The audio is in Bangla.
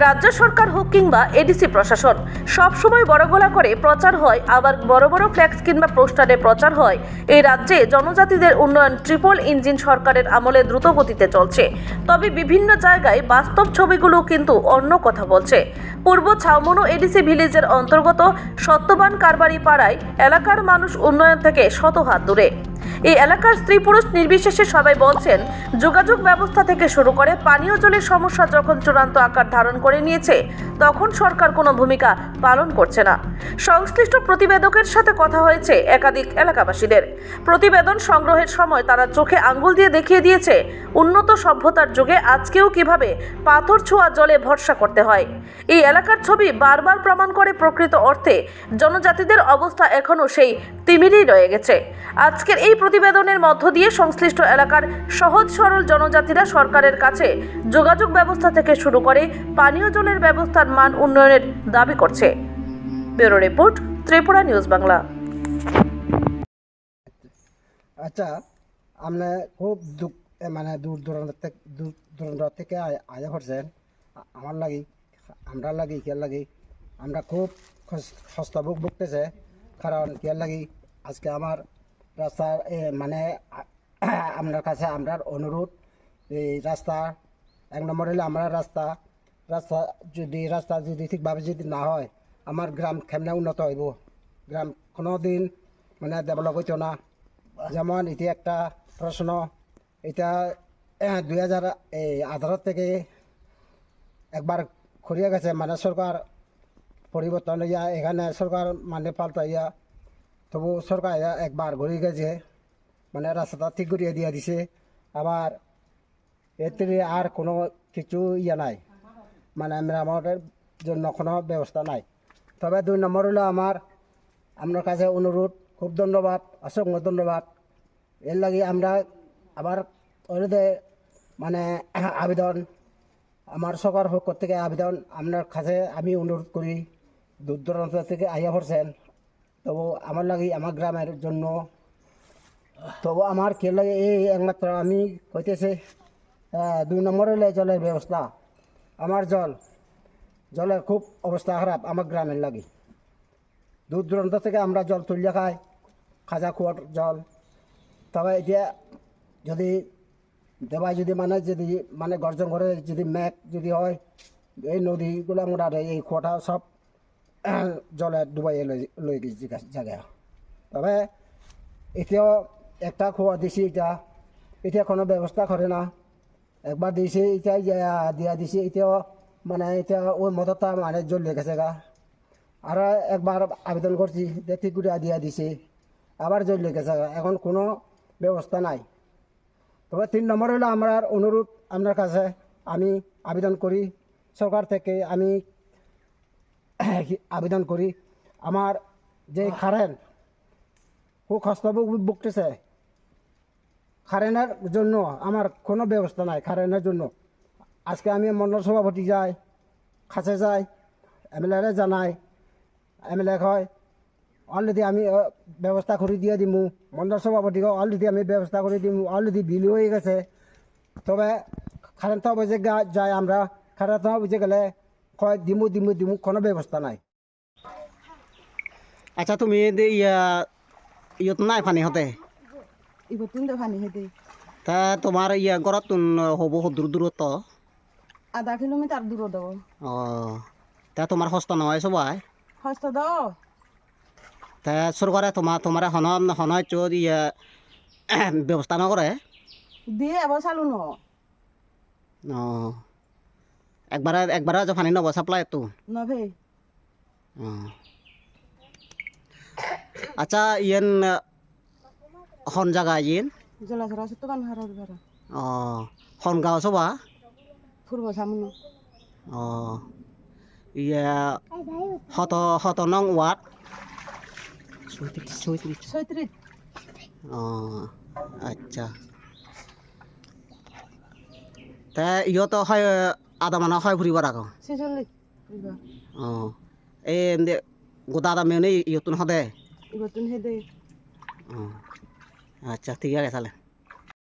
রাজ্য সরকার হোক কিংবা এডিসি প্রশাসন সবসময় বড় গলা করে প্রচার হয়, আবার বড় বড় ফ্ল্যাক্স কিংবা পোস্টারে প্রচার হয়। এই রাজ্যে জনজাতিদের উন্নয়ন ট্রিপল ইঞ্জিন সরকারের আমলে দ্রুত গতিতে চলছে। তবে বিভিন্ন জায়গায় বাস্তব ছবিগুলো কিন্তু অন্য কথা বলছে। পূর্ব ছাউমনো এডিসি ভিলেজের অন্তর্গত সত্যবান কারবারি পাড়ায় এলাকার মানুষ উন্নয়ন থেকে শত হাত দূরে। এই এলাকার স্ত্রী পুরুষ নির্বিশেষে সবাই বলছেন, যোগাযোগ ব্যবস্থা থেকে শুরু করে পানীয় জলের সমস্যা যখন চূড়ান্ত আকার ধারণ করে নিয়েছে, তখন সরকার কোনো ভূমিকা পালন করছে না। সংশ্লিষ্ট প্রতিবেদকের সাথে কথা হয়েছে একাধিক এলাকাবাসীদের। প্রতিবেদন সংগ্রহের সময় তারা চোখে আঙ্গুল দিয়ে দেখিয়ে দিয়েছে উন্নত সভ্যতার যুগে আজকেও কীভাবে পাথর ছোঁয়া জলে ভরসা করতে হয়? এই এলাকার ছবি বারবার প্রমাণ করে প্রকৃত অর্থে জনজাতিদের অবস্থা এখনও সেই তিমিরই রয়ে গেছে। আজকের এই প্রতিবেদনের মধ্য দিয়ে সংশ্লিষ্ট এলাকার সহজ সরল জনজাতিরা সরকারের কাছে যোগাযোগ ব্যবস্থা থেকে শুরু করে পানীয় জলের ব্যবস্থার মান উন্নয়নের দাবি করছে। Bureau report, Tripura news Bangla. আচ্ছা আপনি খুব দুঃখ মানে দূর দূরান্ত থেকে দূর দূরান্ত থেকে আয়- করছেন আমার লাগি, আমরা লাগি, কিয়ার লাগি, আমরা খুব সস্তা বুক বুকতেছে কারণ কিয়ার লাগি, আজকে আমার রাস্তার মানে আপনার কাছে আমরা অনুরোধ এই রাস্তা, এক নম্বর হলে আমরা রাস্তা রাস্তা যদি রাস্তা যদি ঠিকভাবে যদি না হয়, আমার গ্রাম কেমনে উন্নত হইব? গ্রাম কোনো দিন মানে ডেভেলপ হইতো না। যেমন এটি একটা প্রশ্ন এটা দুই হাজার এই আধার থেকে একবার খরিয়া গেছে। মানে সরকার পরিবর্তন হইয়া, এখানে সরকার মানে পাল্টাইয়া তবু সরকার ইয়া একবার ঘুরে গেছে। মানে রাস্তাটা ঠিক করিয়ে দিয়ে দিছে। আবার এতে আর কোনো কিছু ইয়ে নাই। মানে মেরামতের জন্য কোনো ব্যবস্থা নাই। তবে দুই নম্বর হলো আমার, আপনার কাছে অনুরোধ, খুব ধন্যবাদ, অসংখ্য ধন্যবাদ। এর লাগে আমরা আবার ওদের মানে আবেদন আমার সবার পক্ষ থেকে আবেদন আপনার কাছে আমি অনুরোধ করি দূর দূরান্ত থেকে আইয়া পড়ছেন। তবু আমার লাগে আমার গ্রামের জন্য তবু আমার কে লাগে এই একমাত্র আমি কইতেছে আহ, দুই নম্বরে জলের ব্যবস্থা। আমার জল জলের খুব অবস্থা খারাপ আমার গ্রামের লাগে। দূর দূরান্ত থেকে আমরা জল তুলিয়া খাই খাজা কুয়ার জল। তবে এতিয়া যদি দেবাই যদি মানে যদি মানে গর্জন করে, যদি মেঘ যদি হয়, এই নদীগুলো আমরা এই কুয়াটা সব জলে ডুবাই লই গেছি জায়গা তবে এতিয়াও একটা কুয়া দিছি এটা এতিয়া কোনো ব্যবস্থা করে না। একবার দিয়েছে এটা ইয়া- দিয়া দিছে এতিয়াও মানে এতিয়া ওই মদতটা মানে জ্বলিয়ে গেছে গা। আর একবার আবেদন করছি, দেখি করে দিয়া দিছে, আবার জ্বলিয়ে গেছে গা। এখন কোনো ব্যবস্থা নাই। তবে তিন নম্বর হলো আমার অনুরোধ আপনার কাছে। আমি আবেদন করি, সরকার থেকে আমি আবেদন করি। আমার যে কারেন্ট খুব কষ্ট বুকতেছে কারেন্টের জন্য আমার কোনো ব্যবস্থা নাই কারেন্টের জন্য। আজকে আমি মন্ডল সভাপতি যাই, কাছে যাই এমএলএরে জানাই, এমএলএ হয় অলরেডি আমি ব্যবস্থা করে দিয়ে দিমু। মন্ডল সভাপতিকে অলরেডি আমি ব্যবস্থা করে দিমু। অলরেডি বিল হয়ে গেছে। তবে কারেন্ট বুঝে যাই আমরা। কারেন্ট বুঝে গেলে কয় দিমু দিমু দিমু কোনো ব্যবস্থা নাই। আচ্ছা তুমি দে ইয়া ইয়ত নাই পানী হতে? ইবতুন দে পানি হেদে তা তোমার ইয়া গড়ত হব দূর দূরত্ব আধা কিলোমিটার দূর দেব ও তা তোমার সস্তা নহয় সবাই? হস্ত দাও তা সরকারে তোমার তোমার হন হনয় চোর ইয়া ব্যবস্থা নকরে দিয়ে এবার চালু ন। ও একবারে একবারে পানী নব সাপ্লাই তো নভে ও আচ্ছা ইয়েন হন জায়গা ইয়েন? জলাধরা সত্য বান হারার ঘর ও হন গাঁও সবা ফুরব সামনে ও ইয়া হত হত নং ওয়াট সৈত্রিশ সৈত্রিশ। ছয়ত্রিশ ও আচ্ছা। তা ইয়তো হয় আদা মানা হয় ফুরিব রাখো ছেচল্লিশ। ও এই গোদা আদা মেনে ইয়তুন হদে? ইবতুন হেদে। ও আচ্ছা ঠিক আছে তাহলে।